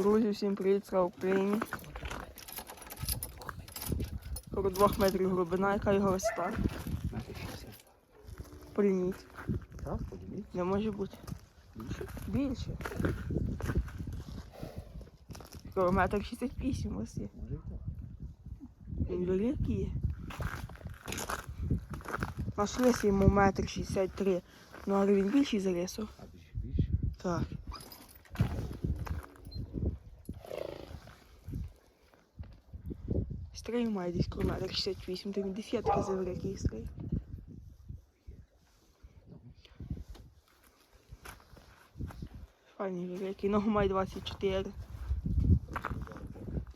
Друзі, всім привіт, слава Україні. 42 метрів глибина, яка його 60. Порівніть. Так, подивіться. Не може бути. Більше? Більше. Метр 68 ось є. Він великий. Наш лис йому метр 63. Ну, але він більший за лису. А більше більше. Так. Стрий має десь коло метр 68, то він десятки за великий стрий. Файний великий, ногу має 24.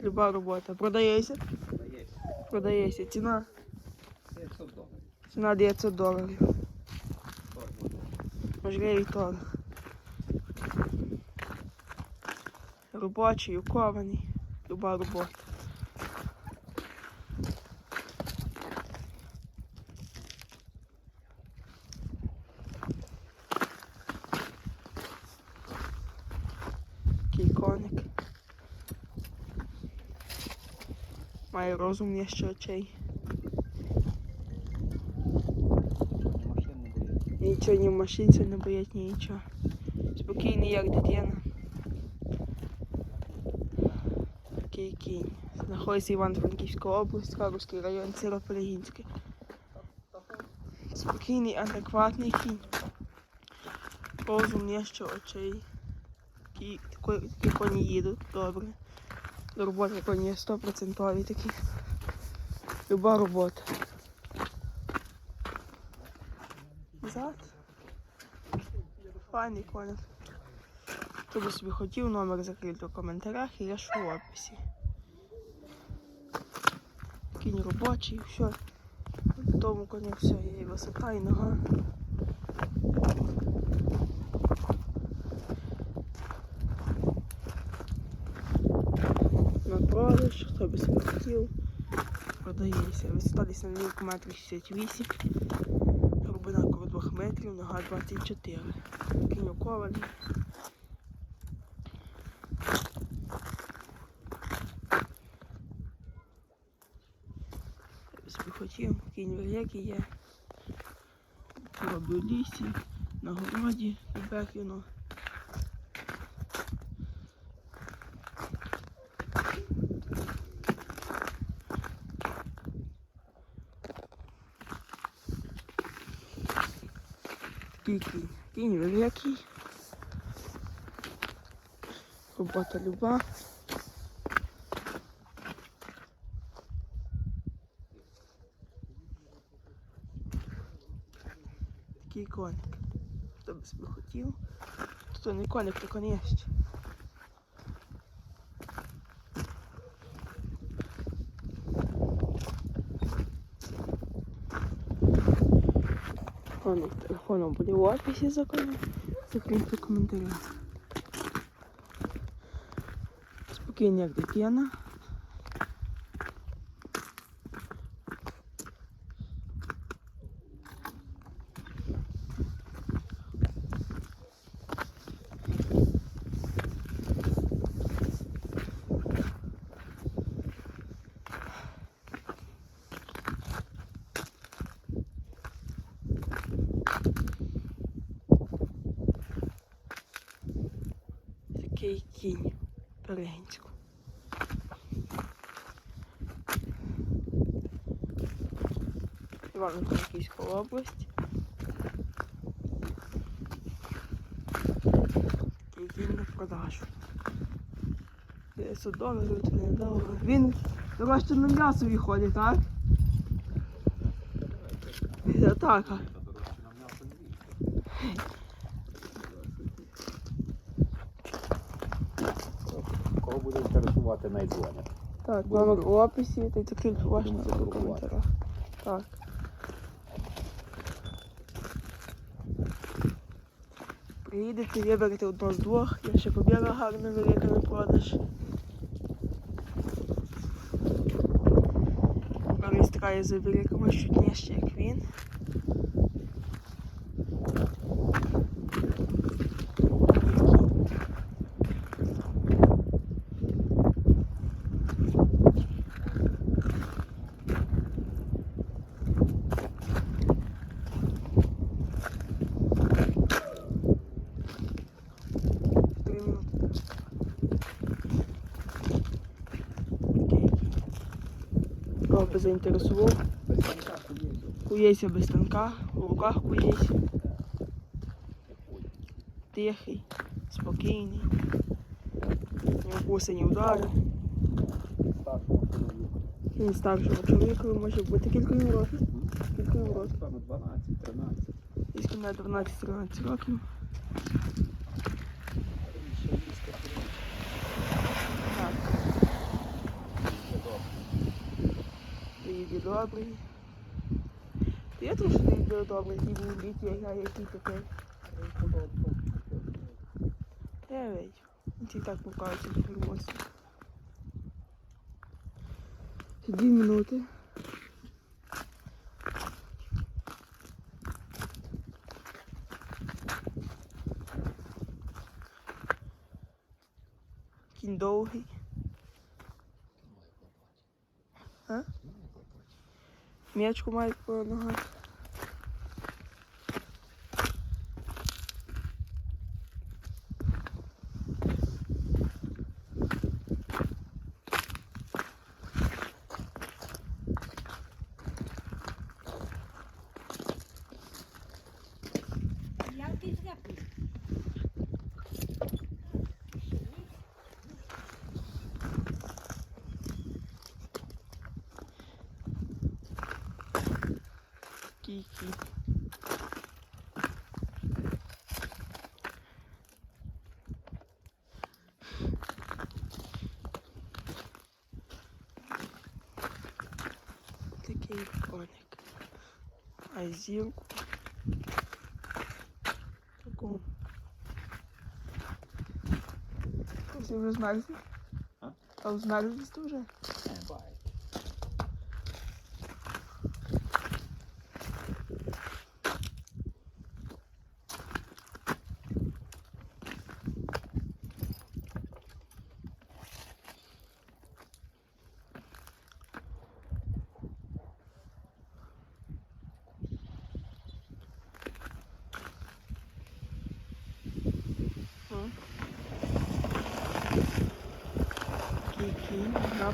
Люба робота. Продається? Продається. Продається. Ціна? 900 доларів. Ціна 900 доларів. Можливий торг. Робочий, укований. Люба робота. Такий коник. Має розум є ще очей. Не. Нічого ні в машинці не боять, ні нічого. Спокійний, як дитина. Такий кінь. Знаходиться Івано-Франківська область, Карбузький район, село Полягінське. Спокійний, адекватний кінь. Розум що очей. Такі коні їдуть добре. До роботи коні 100% такі. Люба робота. Зад. Файний коник. Хто би собі хотів, номер закрити у коментарях і я ж у описі. Кінь робочий, все. В тому коні все, є і висота, і нога. Продаж, хто би собі хотів, продається. Висота десь на лінку метр 68. Глибина коло 2 метрів, нога 24. Кінь окований. Собі хотів, кінь великий є. Роблю лісі, на городі, у Такий кінь. Кінь великий. Робота люба. Такий коник. Хто би собі хотів. Тут не коник, то конєщ. Телефоном, телефону буде в описі закону. Закріпте коментарі. Спокійно, як дитина. Такий кінь Перегінську. Івано-Франківська область. Такий кінь на продажу. 900 доларів це недовго. Він дорожче на м'ясо виходить, так? Так. а. Та дорожче нам м'ясо не вийде. Кого інтересувати, найдзвонять. Так, Будемо- номер у описі, та й ваші Будемо в коментарях. Так. Приїдете, виберете одного з двох. Я ще побіла гарно велика на продаж. Реєстрає за великому чуть нижче, як він. Би заінтересував. Кується. Без станка, у руках кується. Тихий, спокійний. Не вкусані удари. Він старшого чоловіка може бути кілька років. Кілька років. 12, 13. Десь кімна 12-13 років. Так, Ще добре. приїде добрий. Та я трошки не йду добрий, який був літ, я граю, який тепер. Дев'ять. Ці так покажуть інформацію. Дві минути. Кінь довгий. А? М'ячку мають по ногах. Який тряпки? Кiki. Такий коник. А зірку. Таку. Ти вже змерзли? А? А змерзли ти вже?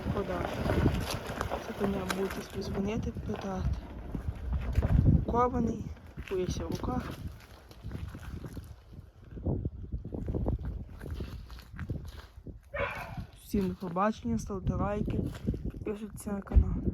На продажу. Це коня будете собі дзвонити, питати. Кований, поїся в руках. Всім до побачення, ставте лайки, підписуйтесь на канал.